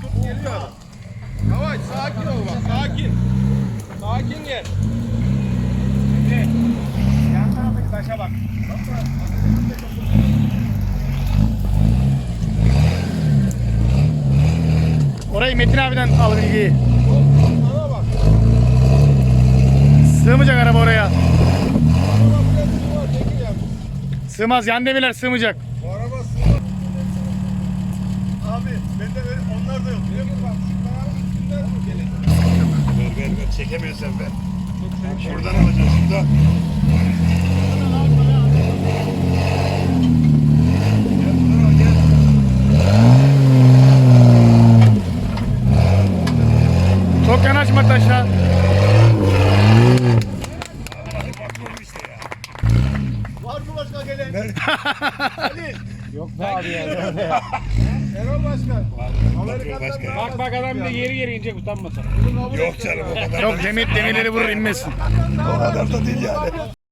tut geliyor sakin ol bak sakin. Sakin gel. Şimdi yan taraftaki taşa bak. Orayı Metin abiden al bilgiyi. Sığmayacak araba oraya. Sığmaz yan demirler sığmayacak. Abi bende onlar da yok. Niye bu bak şu? Ver ver ver çekemiyorsan ver. Şuradan alacağız gel. Çok yanaşma taşa. Var mı başka gelen? Yok be abi ya. Erol Başkan. Patron başka. bak bak adam bir de geri geri inecek utanmasa. Yok canım o kadar. Yok demir demirleri vurur inmesin. O kadar da değil yani.